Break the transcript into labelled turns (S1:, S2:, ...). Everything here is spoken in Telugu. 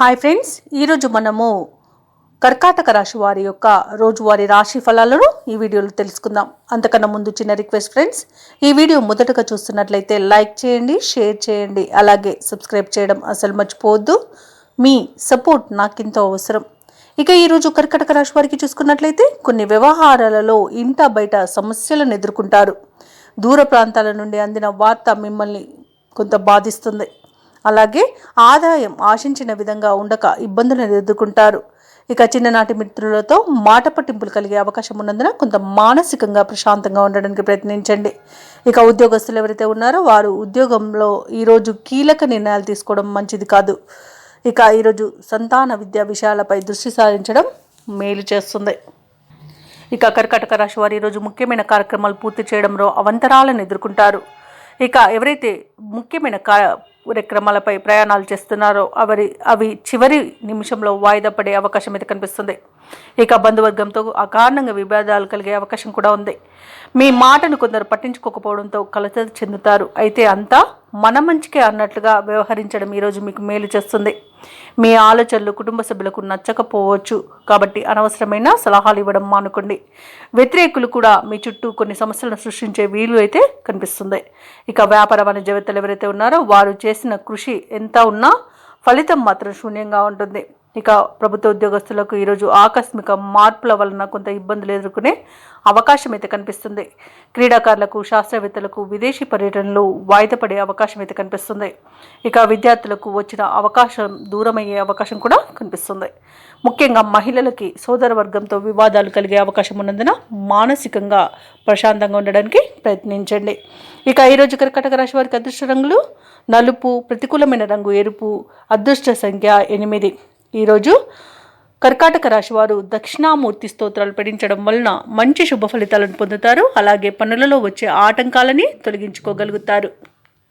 S1: హాయ్ ఫ్రెండ్స్ ఈరోజు మనము కర్కాటక రాశి వారి యొక్క రోజువారి రాశి ఫలాలను ఈ వీడియోలో తెలుసుకుందాం. అంతకన్నా ముందు చిన్న రిక్వెస్ట్ ఫ్రెండ్స్ ఈ వీడియో మొదటగా చూస్తున్నట్లయితే లైక్ చేయండి షేర్ చేయండి అలాగే సబ్స్క్రైబ్ చేయడం అసలు మర్చిపోవద్దు. మీ సపోర్ట్ నాకెంతో అవసరం. ఇక ఈరోజు కర్కటక రాశి వారికి చూసుకున్నట్లయితే కొన్ని వ్యవహారాలలో ఇంట బయట సమస్యలను ఎదుర్కొంటారు. దూర ప్రాంతాల నుండి అందిన వార్త మిమ్మల్ని కొంత బాధిస్తుంది. అలాగే ఆదాయం ఆశించిన విధంగా ఉండక ఇబ్బందులను ఎదుర్కొంటారు. ఇక చిన్ననాటి మిత్రులతో మాట పట్టింపులు కలిగే అవకాశం ఉన్నందున కొంత మానసికంగా ప్రశాంతంగా ఉండడానికి ప్రయత్నించండి. ఇక ఉద్యోగస్తులు ఎవరైతే ఉన్నారో వారు ఉద్యోగంలో ఈరోజు కీలక నిర్ణయాలు తీసుకోవడం మంచిది కాదు. ఇక ఈరోజు సంతాన విద్యా విషయాలపై దృష్టి సారించడం మేలు చేస్తుంది. ఇక కర్కాటక రాశి వారు ఈరోజు ముఖ్యమైన కార్యక్రమాలు పూర్తి చేయడంలో అవంతరాలను ఎదుర్కొంటారు. ఇక ఎవరైతే ముఖ్యమైన కార్యక్రమాలపై ప్రయాణాలు చేస్తున్నారో అవరి అవి చివరి నిమిషంలో వాయిదా పడే అవకాశం అయితే కనిపిస్తుంది. ఇక బంధువర్గంతో అకారణంగా విభేదాలు కలిగే అవకాశం కూడా ఉంది. మీ మాటను కొందరు పట్టించుకోకపోవడంతో కలత చెందుతారు. అయితే అంతా మన మంచికే అన్నట్లుగా వ్యవహరించడం ఈరోజు మీకు మేలు చేస్తుంది. మీ ఆలోచనలు కుటుంబ సభ్యులకు నచ్చకపోవచ్చు. కాబట్టి అనవసరమైన సలహాలు ఇవ్వడం మానుకోండి. వ్యతిరేకులు కూడా మీ చుట్టూ కొన్ని సమస్యలను సృష్టించే వీలు అయితే కనిపిస్తుంది. ఇక వ్యాపార వాణిజ్యవేత్తలు ఎవరైతే ఉన్నారో వారు చేసిన కృషి ఎంత ఉన్నా ఫలితం మాత్రం శూన్యంగా ఉంటుంది. ఇక ప్రభుత్వ ఉద్యోగస్తులకు ఈరోజు ఆకస్మిక మార్పుల వలన కొంత ఇబ్బందులు ఎదుర్కొనే అవకాశం అయితే కనిపిస్తుంది. క్రీడాకారులకు శాస్త్రవేత్తలకు విదేశీ పర్యటనలు వాయిదా పడే అవకాశం అయితే కనిపిస్తుంది. ఇక విద్యార్థులకు వచ్చిన అవకాశం దూరమయ్యే అవకాశం కూడా కనిపిస్తుంది. ముఖ్యంగా మహిళలకి సోదర వర్గంతో వివాదాలు కలిగే అవకాశం ఉన్నందున మానసికంగా ప్రశాంతంగా ఉండడానికి ప్రయత్నించండి. ఇక ఈరోజు కర్కటక రాశి వారికి అదృష్ట రంగులు నలుపు ప్రతికూలమైన రంగు ఎరుపు అదృష్ట సంఖ్య ఎనిమిది. ఈరోజు కర్కాటక రాశి వారు దక్షిణామూర్తి స్తోత్రాలు పఠించడం వలన మంచి శుభ ఫలితాలను పొందుతారు. అలాగే పనులలో వచ్చే ఆటంకాలని తొలగించుకోగలుగుతారు.